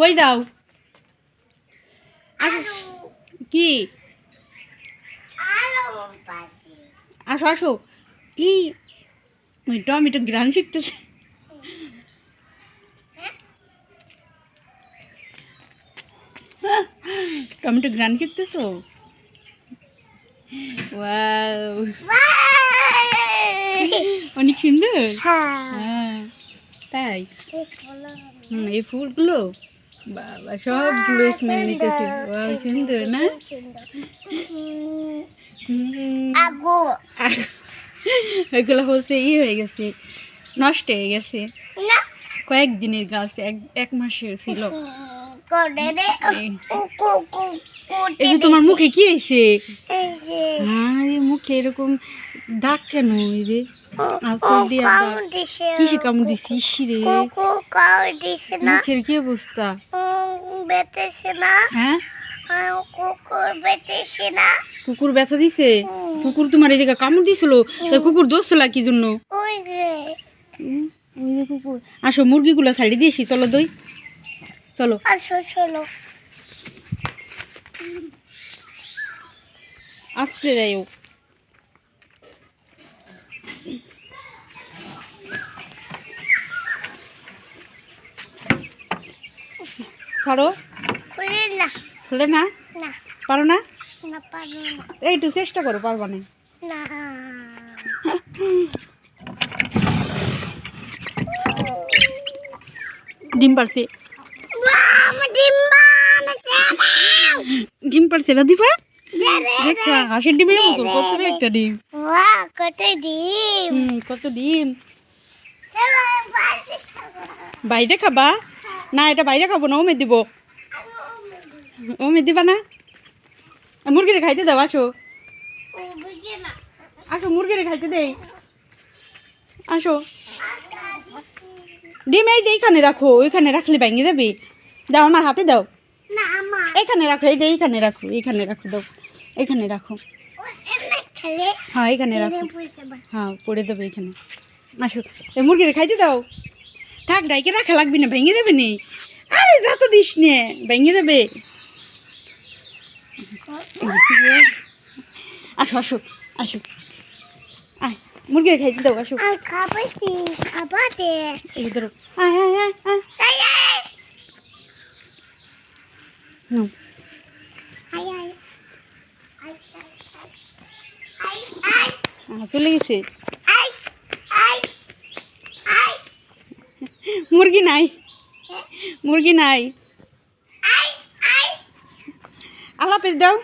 কই দাও? কি? আসো আসো। ওই টমেটো গ্রান শিখতেছে। টমেটো গ্রান শিখতেছো? অনেক সুন্দর? হ্যাঁ। তাই? হুম এই ফুলগুলো? বাবা সবগুলো স্মেল নিতেছে। ওয়াও সুন্দর না? ওইগুলো হচ্ছে ই হয়ে গেছে নষ্ট হয়ে গেছে। কয়েকদিনের গাছ এক এক মাসের ছিল। এই- তোমার মুখে কি হয়েছে? আরে মুখে এরকম দাগ কেন রে? দিয়ে কিসে কামড় দিছি? ইসি রে। মুখের কি অবস্থা? হ্যাঁ? কুকুর বেচা দিছে? কুকুর তোমার এই জায়গা কামড় দিছিল? তাই কুকুর দোষলা কি জন্য? কুকুর। আসো মুরগিগুলো ছাড়ি দিয়েছি চলো দই। চলো। আসতে যাইও। ছাড়ো খুলে না। পারো না? এই একটু চেষ্টা করো পারবা না। ডিম পারছে। ডিম পারছে না দিবা দেখা হাঁসের ডিমের মতো কত একটা ডিম। হুম কত ডিম। বাইরে খাবা? না, এটা বাইরে খাব না, ওমে দিব। ওমে দিবা না? মুরগিরে খাইতে দাও, আসো। আসো, মুরগিরে খাইতে দেই। আসো। ডিম এই যে এইখানে রাখো, ওইখানে রাখলে ভেঙে যাবে। দাও, আমার হাতে দাও। এখানে রাখো, এই যে এইখানে রাখো এইখানে রাখো, দাও। এখানে রাখো। হ্যাঁ এখানে রাখো। হ্যাঁ পড়ে দেবে এখানে। আসো। এই মুরগিরে খাইতে দাও। থাক ডাইকে রাখা লাগবে না ভেঙে দেবে নি। আরে যা তো দিস নে ভেঙে দেবে। আসো আসো আসো। আয় মুরগিরে খাইতে দাও আসো। এই ধরো। আয় আয় আয় আয়। হুম। চলে গেছে। মুরগি নাই। মুরগি নাই। আলাপেস দাও।